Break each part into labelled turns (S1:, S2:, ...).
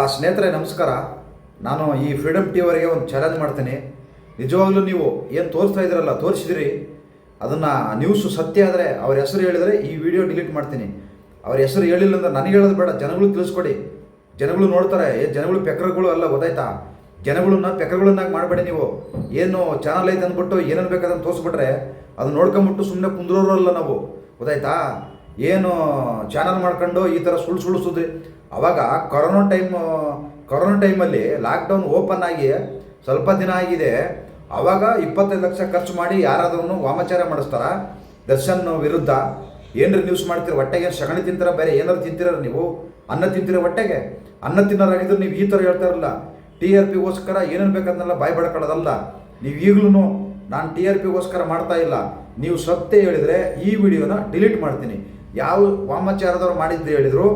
S1: ಆ ಸ್ನೇಹಿತರೆ, ನಮಸ್ಕಾರ. ನಾನು ಈ ಫ್ರೀಡಮ್ ಟಿ ಅವರಿಗೆ ಒಂದು ಚಾಲೆಂಜ್ ಮಾಡ್ತೀನಿ. ನಿಜವಾಗ್ಲೂ ನೀವು ಏನು ತೋರಿಸ್ತಾ ಇದ್ದೀರಲ್ಲ, ತೋರಿಸಿದಿರಿ? ಅದನ್ನು ನ್ಯೂಸು ಸತ್ಯ ಆದರೆ ಅವ್ರ ಹೆಸರು ಹೇಳಿದರೆ ಈ ವಿಡಿಯೋ ಡಿಲೀಟ್ ಮಾಡ್ತೀನಿ. ಅವ್ರ ಹೆಸರು ಹೇಳಿಲ್ಲ ಅಂದ್ರೆ ನನಗೆ ಹೇಳೋದು ಬೇಡ, ಜನಗಳು ತಿಳಿಸ್ಕೊಡಿ. ಜನಗಳು ನೋಡ್ತಾರೆ, ಏ, ಜನಗಳು ಪೆಕ್ರಗಳು ಅಲ್ಲ, ಗೊತ್ತಾಯ್ತಾ? ಜನಗಳನ್ನ ಪೆಕ್ರಗಳನ್ನಾಗಿ ಮಾಡಬೇಡಿ ನೀವು. ಏನು ಚಾನಲ್ ಐತೆ ಅಂದ್ಬಿಟ್ಟು ಏನೇನು ಬೇಕಾದಂತ ತೋರಿಸ್ಬಿಟ್ರೆ ಅದು ನೋಡ್ಕೊಂಬಿಟ್ಟು ಸುಮ್ಮನೆ ಕುಂದ್ರೋರು ಅಲ್ಲ ನಾವು. ಗೊತ್ತಾಯ್ತಾ? ಏನು ಚಾನಲ್ ಮಾಡ್ಕೊಂಡು ಈ ಥರ ಸುಳ್ಳು ಸುಳ್ಳು ಅವಾಗ ಕೊರೋನಾ ಟೈಮ್, ಕೊರೋನಾ ಟೈಮಲ್ಲಿ ಲಾಕ್ಡೌನ್ ಓಪನ್ ಆಗಿ ಸ್ವಲ್ಪ ದಿನ ಆಗಿದೆ. ಅವಾಗ ಇಪ್ಪತ್ತೈದು ಲಕ್ಷ ಖರ್ಚು ಮಾಡಿ ಯಾರಾದ್ರೂ ವಾಮಾಚಾರ ಮಾಡಿಸ್ತಾರ. ದರ್ಶನ್ ವಿರುದ್ಧ ಏನ್ರಿ ನ್ಯೂಸ್ ಮಾಡ್ತೀರ? ಹೊಟ್ಟೆಗೆ ಸಗಣಿ ತಿಂತೀರ? ಬೇರೆ ಏನಾರು ತಿಂತೀರ ನೀವು? ಅನ್ನ ತಿಂತೀರ ಹೊಟ್ಟೆಗೆ? ಅನ್ನ ತಿನ್ನೋರಾಗಿದ್ರು ನೀವು ಈ ಥರ ಹೇಳ್ತಾರಲ್ಲ ಟಿ ಆರ್ ಪಿಗೋಸ್ಕರ ಏನೇನು ಬೇಕಂದೆಲ್ಲ ಬಾಯ್ ಬಡ್ಕೊಳ್ಳೋದಲ್ಲ ನೀವು ಈಗಲೂ ನಾನು ಟಿ ಆರ್ ಪಿಗೋಸ್ಕರ ಮಾಡ್ತಾ ಇಲ್ಲ. ನೀವು ಸತ್ಯ ಹೇಳಿದರೆ ಈ ವಿಡಿಯೋನ ಡಿಲೀಟ್ ಮಾಡ್ತೀನಿ. ಯಾವ ವಾಮಾಚಾರದವ್ರು ಮಾಡಿದ್ದು ಹೇಳಿದ್ರು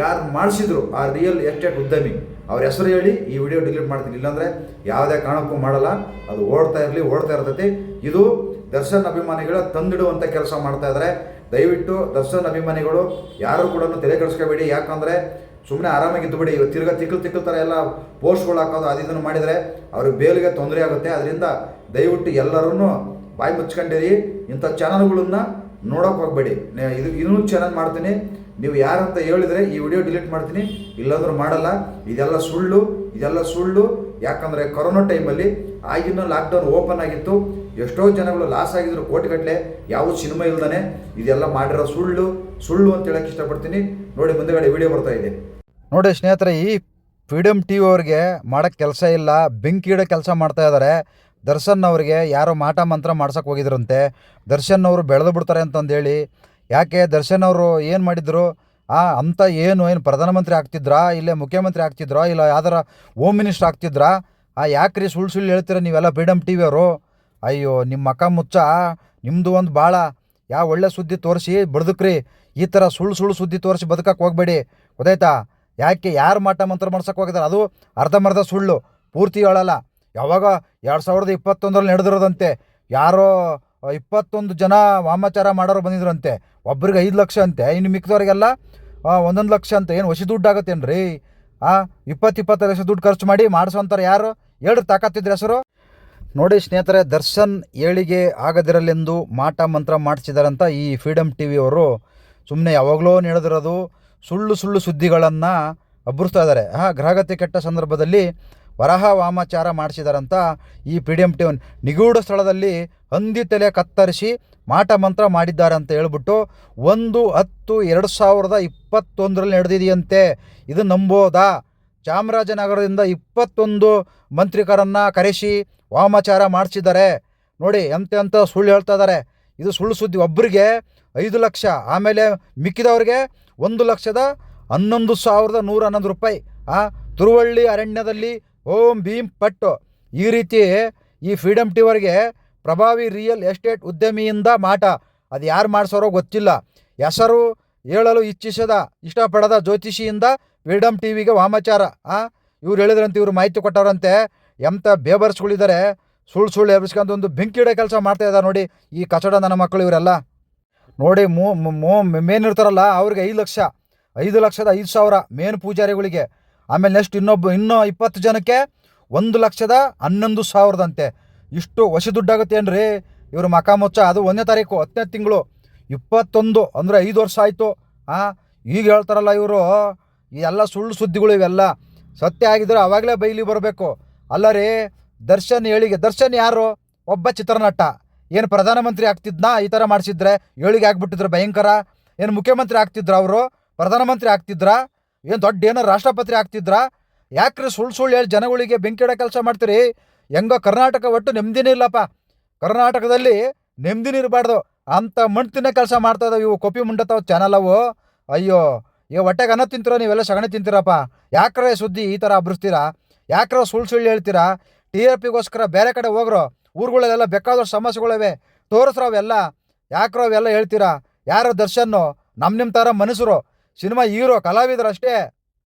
S1: ಯಾರು ಮಾಡಿಸಿದ್ರು ಆ ರಿಯಲ್ ಎಸ್ಟೇಟ್ ಉದ್ಯಮಿ? ಅವ್ರ ಹೆಸರು ಹೇಳಿ, ಈ ವಿಡಿಯೋ ಡಿಲೀಟ್ ಮಾಡ್ತೀನಿ. ಇಲ್ಲಾಂದರೆ ಯಾವುದೇ ಕಾರಣಕ್ಕೂ ಮಾಡಲ್ಲ. ಅದು ಓಡ್ತಾ ಇರಲಿ, ಓಡ್ತಾ ಇರ್ತೈತಿ. ಇದು ದರ್ಶನ್ ಅಭಿಮಾನಿಗಳ ತಂದಿಡುವಂಥ ಕೆಲಸ ಮಾಡ್ತಾ ಇದ್ದಾರೆ ದಯವಿಟ್ಟು ದರ್ಶನ್ ಅಭಿಮಾನಿಗಳು ಯಾರು ಕೂಡ ತಲೆ ಕೆಡಿಸ್ಕೋಬೇಡಿ. ಯಾಕಂದರೆ ಸುಮ್ಮನೆ ಆರಾಮಾಗಿದ್ದು ಬಿಡಿ ಇವತ್ತು ತಿರ್ಗಾ ತಿಕ್ಕಲು ತಿಕ್ಕಲು ಥರ ಎಲ್ಲ ಪೋಸ್ಟ್ಗಳು ಹಾಕೋದು, ಅದು ಇದನ್ನು ಮಾಡಿದರೆ ಅವ್ರಿಗೆ ಬೇಲಿಗೆ ತೊಂದರೆ ಆಗುತ್ತೆ. ಅದರಿಂದ ದಯವಿಟ್ಟು ಎಲ್ಲರೂ ಬಾಯಿ ಮುಚ್ಕೊಂಡಿರಿ. ಇಂಥ ಚಾನಲ್ಗಳನ್ನು ನೋಡೋಕೆ ಹೋಗಬೇಡಿ. ಇದು ಇನ್ನೂ ಚೆನ್ನಾಗಿ ಮಾಡ್ತೀನಿ. ನೀವು ಯಾರಂತ ಹೇಳಿದರೆ ಈ ವಿಡಿಯೋ ಡಿಲೀಟ್ ಮಾಡ್ತೀನಿ. ಇಲ್ಲಾಂದ್ರೆ ಮಾಡಲ್ಲ. ಇದೆಲ್ಲ ಸುಳ್ಳು ಇದೆಲ್ಲ ಸುಳ್ಳು. ಯಾಕಂದರೆ ಕೊರೋನಾ ಟೈಮಲ್ಲಿ ಆಗಿನ ಲಾಕ್ಡೌನ್ ಓಪನ್ ಆಗಿತ್ತು. ಎಷ್ಟೋ ಜನಗಳು ಲಾಸ್ ಆಗಿದ್ರು ಕೋಟಿಗಟ್ಟಲೆ ಯಾವ ಸಿನಿಮಾ ಇಲ್ದಾನೆ. ಇದೆಲ್ಲ ಮಾಡಿರೋ ಸುಳ್ಳು ಸುಳ್ಳು ಅಂತ ಹೇಳಕ್ಕೆ ಇಷ್ಟಪಡ್ತೀನಿ. ನೋಡಿ, ಮುಂದೆಗಡೆ ವಿಡಿಯೋ ಬರ್ತಾ ಇದೆ. ನೋಡಿ ಸ್ನೇಹಿತರೆ, ಈ ಫ್ರೀಡಮ್ ಟಿ ಅವ್ರಿಗೆ ಮಾಡೋಕ್ಕೆ ಕೆಲಸ ಇಲ್ಲ. ಬೆಂಕಿ ಇಡೋ ಕೆಲಸ ಮಾಡ್ತಾ ಇದ್ದಾರೆ ದರ್ಶನ್ ಅವರಿಗೆ ಯಾರೋ ಮಾಟ ಮಂತ್ರ ಮಾಡ್ಸೋಕೆ ಹೋಗಿದ್ರಂತೆ. ದರ್ಶನ್ ಅವರು ಬೆಳೆದು ಬಿಡ್ತಾರೆ ಅಂತಂದೇಳಿ ಯಾಕೆ ದರ್ಶನ್ ಅವರು ಏನು ಮಾಡಿದ್ರು? ಆ, ಅಂತ ಏನು ಏನು ಪ್ರಧಾನಮಂತ್ರಿ ಆಗ್ತಿದ್ರಾ? ಇಲ್ಲೇ ಮುಖ್ಯಮಂತ್ರಿ ಆಗ್ತಿದ್ರಾ? ಇಲ್ಲ ಯಾವ್ದಾರ ಹೋಮ್ ಮಿನಿಸ್ಟರ್ ಆಗ್ತಿದ್ರಾ? ಆ, ಯಾಕ್ರಿ ಸುಳ್ಳು ಸುಳ್ಳು ಹೇಳ್ತೀರ ನೀವೆಲ್ಲ ಫ್ರೀಡಮ್ ಟಿ ವಿ ಅವರು? ಅಯ್ಯೋ, ನಿಮ್ಮ ಮಕ ಮುಚ್ಚ. ನಿಮ್ಮದು ಒಂದು ಭಾಳ ಯಾವ ಒಳ್ಳೆ ಸುದ್ದಿ ತೋರಿಸಿ ಬಡ್ದಕ್ರಿ ಈ ಥರ ಸುಳ್ಳು ಸುಳ್ಳು ಸುದ್ದಿ ತೋರಿಸಿ ಬದುಕಕ್ಕೆ ಹೋಗ್ಬೇಡಿ. ಗೊತ್ತಾಯ್ತಾ? ಯಾಕೆ ಯಾರು ಮಾಟ ಮಂತ್ರ ಮಾಡ್ಸೋಕೆ ಹೋಗಿದ್ದಾರೆ ಅದು ಅರ್ಧಂಬರ್ಧ ಸುಳ್ಳು. ಪೂರ್ತಿ ಹೇಳಲ್ಲ. ಯಾವಾಗ ಎರಡು ಸಾವಿರದ ಇಪ್ಪತ್ತೊಂದರಲ್ಲಿ ನಡೆದಿರೋದಂತೆ. ಯಾರೋ ಇಪ್ಪತ್ತೊಂದು ಜನ ವಾಮಾಚಾರ ಮಾಡೋರು ಬಂದಿದ್ರಂತೆ. ಒಬ್ರಿಗೆ ಐದು ಲಕ್ಷ ಅಂತೆ, ಇನ್ನು ಮಿಕ್ಕಿದವ್ರಿಗೆಲ್ಲ ಒಂದೊಂದು ಲಕ್ಷ ಅಂತ ಏನು ಹೊಸಿ ದುಡ್ಡು ಆಗತ್ತೇನ್ರಿ? ಆ ಇಪ್ಪತ್ತು ಇಪ್ಪತ್ತು ಲಕ್ಷ ದುಡ್ಡು ಖರ್ಚು ಮಾಡಿ ಮಾಡಿಸೋಂಥವ್ರು ಯಾರು? ಹೇಳ್ರಿ ತಾಕತ್ತಿದ್ರೆ ಹೆಸರು. ನೋಡಿ ಸ್ನೇಹಿತರೆ, ದರ್ಶನ್ ಏಳಿಗೆ ಆಗದಿರಲೆಂದು ಮಾಟ ಮಂತ್ರ ಮಾಡಿಸಿದಾರಂತ ಈ ಫ್ರೀಡಮ್ ಟಿ ವಿಯವರು ಸುಮ್ಮನೆ ಯಾವಾಗಲೋ ನಡೆದಿರೋದು ಸುಳ್ಳು ಸುಳ್ಳು ಸುದ್ದಿಗಳನ್ನು ಅಬ್ಬರಿಸ್ತಾ ಇದ್ದಾರೆ ಹಾಂ ಗ್ರಹಗತಿ ಕೆಟ್ಟ ಸಂದರ್ಭದಲ್ಲಿ ವರಹ ವಾಮಾಚಾರ ಮಾಡಿಸಿದಾರಂತ ಈ ಫ್ರೀಡಮ್ ಟಿ ನಿಗೂಢ ಸ್ಥಳದಲ್ಲಿ ಹಂದಿ ತಲೆ ಕತ್ತರಿಸಿ ಮಾಟ ಮಂತ್ರ ಮಾಡಿದ್ದಾರೆ ಅಂತ ಹೇಳ್ಬಿಟ್ಟು ಒಂದು, ಹತ್ತು, ಎರಡು ಸಾವಿರದ ಇಪ್ಪತ್ತೊಂದರಲ್ಲಿ ನಡೆದಿದೆಯಂತೆ. ಇದು ನಂಬೋದಾ? ಚಾಮರಾಜನಗರದಿಂದ ಇಪ್ಪತ್ತೊಂದು ಮಂತ್ರಿಕರನ್ನು ಕರೆಸಿ ವಾಮಾಚಾರ ಮಾಡಿಸಿದ್ದಾರೆ. ನೋಡಿ, ಎಂತೆ ಅಂತ ಸುಳ್ಳು ಹೇಳ್ತಾ ಇದ್ದಾರೆ. ಇದು ಸುಳ್ಳು ಸುದ್ದಿ ಒಬ್ಬರಿಗೆ ಐದು ಲಕ್ಷ, ಆಮೇಲೆ ಮಿಕ್ಕಿದವ್ರಿಗೆ ಒಂದು ಲಕ್ಷದ ಹನ್ನೊಂದು ಸಾವಿರದ ನೂರ ಹನ್ನೊಂದು ರೂಪಾಯಿ. ಆ, ತುರುವಳ್ಳಿ ಅರಣ್ಯದಲ್ಲಿ ಓಂ ಭೀಮ್ ಪಟ್ಟು. ಈ ರೀತಿ ಈ ಫ್ರೀಡಮ್ ಟಿವರ್ಗೆ ಪ್ರಭಾವಿ ರಿಯಲ್ ಎಸ್ಟೇಟ್ ಉದ್ಯಮಿಯಿಂದ ಮಾಟ. ಅದು ಯಾರು ಮಾಡಿಸೋರೋ ಗೊತ್ತಿಲ್ಲ. ಹೆಸರು ಹೇಳಲು ಇಚ್ಛಿಸದ, ಇಷ್ಟಪಡದ ಜ್ಯೋತಿಷಿಯಿಂದ ಫ್ರೀಡಮ್ ಟಿ ವಿಗೆ ವಾಮಾಚಾರ. ಆ? ಇವ್ರು ಹೇಳಿದ್ರಂತೆ, ಇವರು ಮಾಹಿತಿ ಕೊಟ್ಟವ್ರಂತೆ. ಎಂಥ ಬೇಬರ್ಸ್ಗಳಿದ್ದಾರೆ ಸುಳ್ಳು ಸುಳ್ಳು ಎಬ್ಬಿಸ್ಕೊಂಡು ಒಂದು ಬೆಂಕಿಡೆ ಕೆಲಸ ಮಾಡ್ತಾ ಇದ್ದಾರೆ ನೋಡಿ ಈ ಕಚಡ ನನ್ನ ಮಕ್ಕಳು ಇವರೆಲ್ಲ. ನೋಡಿ ಮೋ, ಮೇನ್ ಇರ್ತಾರಲ್ಲ, ಅವ್ರಿಗೆ ಐದು ಲಕ್ಷ, ಐದು ಲಕ್ಷದ ಐದು ಸಾವಿರ ಮೇನ್ ಪೂಜಾರಿಗಳಿಗೆ. ಆಮೇಲೆ ನೆಕ್ಸ್ಟ್ ಇನ್ನೊಬ್ಬ, ಇನ್ನೂ ಇಪ್ಪತ್ತು ಜನಕ್ಕೆ ಒಂದು ಲಕ್ಷದ ಹನ್ನೊಂದು ಸಾವಿರದಂತೆ. ಇಷ್ಟು ವಶ ದುಡ್ಡಾಗುತ್ತೇನ್ರಿ ಇವ್ರ ಮಕ ಮುಚ್ಚ, ಅದು ಒಂದನೇ ತಾರೀಕು, ಹತ್ತನೇ ತಿಂಗಳು. ಇಪ್ಪತ್ತೊಂದು, ಅಂದರೆ ಐದು ವರ್ಷ ಆಯಿತು. ಹಾಂ ಈಗ ಹೇಳ್ತಾರಲ್ಲ ಇವರು ಎಲ್ಲ ಸುಳ್ಳು ಸುದ್ದಿಗಳು ಇವೆಲ್ಲ. ಸತ್ಯ ಆಗಿದ್ರೆ ಅವಾಗಲೇ ಬೈಲಿ ಬರಬೇಕು. ಅಲ್ಲ ರೀ, ದರ್ಶನ್ ಹೇಳಿಗೆ ದರ್ಶನ್ ಯಾರು? ಒಬ್ಬ ಚಿತ್ರನಟ. ಏನು ಪ್ರಧಾನಮಂತ್ರಿ ಆಗ್ತಿದ್ನಾ? ಈ ಥರ ಮಾಡಿಸಿದ್ರೆ ಏಳಿಗೆ ಆಗ್ಬಿಟ್ಟಿದ್ರು ಭಯಂಕರ. ಏನು ಮುಖ್ಯಮಂತ್ರಿ ಆಗ್ತಿದ್ರು ಅವರು? ಪ್ರಧಾನಮಂತ್ರಿ ಆಗ್ತಿದ್ರಾ? ಏನು ದೊಡ್ಡ ಏನೋ ರಾಷ್ಟ್ರಪತಿ ಆಗ್ತಿದ್ರಾ? ಯಾಕ್ರಿ ಸುಳ್ಳು ಸುಳ್ಳು ಹೇಳಿ ಜನಗಳಿಗೆ ಬೆಂಕಿ ಇಡೋ ಕೆಲಸ ಮಾಡ್ತೀರಿ? ಹೆಂಗೋ ಕರ್ನಾಟಕ ಒಟ್ಟು ನೆಮ್ಮದಿನೇ ಇಲ್ಲಪ್ಪ. ಕರ್ನಾಟಕದಲ್ಲಿ ನೆಮ್ಮದಿನೇ ಇರಬಾರ್ದು. ಅಂತ ಮಣ್ಣು ತಿನ್ನೋ ಕೆಲಸ ಇದಾವೆ ಇವು ಕೊಪ್ಪಿ ಮುಂಡತಾವ ಚಾನಲ್ ಅವು. ಅಯ್ಯೋ ಈಗ ಹೊಟ್ಟೆಗೆ ಅನ್ನ ತಿಂತೀರೋ ನೀವೆಲ್ಲ ಸಗಣಿ ತಿಂತೀರಪ್ಪ? ಯಾಕ್ರೆ ಸುದ್ದಿ ಈ ಥರ ಅಬ್ರಿಸ್ತೀರಾ? ಯಾಕ್ರ ಸುಳ್ಳು ಸುಳ್ಳು ಹೇಳ್ತೀರಾ? ಟಿ ಆರ್ ಪಿಗೋಸ್ಕರ ಬೇರೆ ಕಡೆ ಹೋಗ್ರೋ. ಊರುಗಳಲ್ಲೆಲ್ಲ ಬೇಕಾದಷ್ಟು ಸಮಸ್ಯೆಗಳಿವೆ ತೋರಿಸ್ರೋ ಅವೆಲ್ಲ. ಯಾಕ್ರೋ ಅವೆಲ್ಲ ಹೇಳ್ತೀರಾ? ಯಾರೋ ದರ್ಶನ್ನು? ನಮ್ಮ ನಿಮ್ಮ ಥರ ಮನುಷ್ಯರು. ಸಿನಿಮಾ ಹೀರೋ ಕಲಾವಿದರು ಅಷ್ಟೇ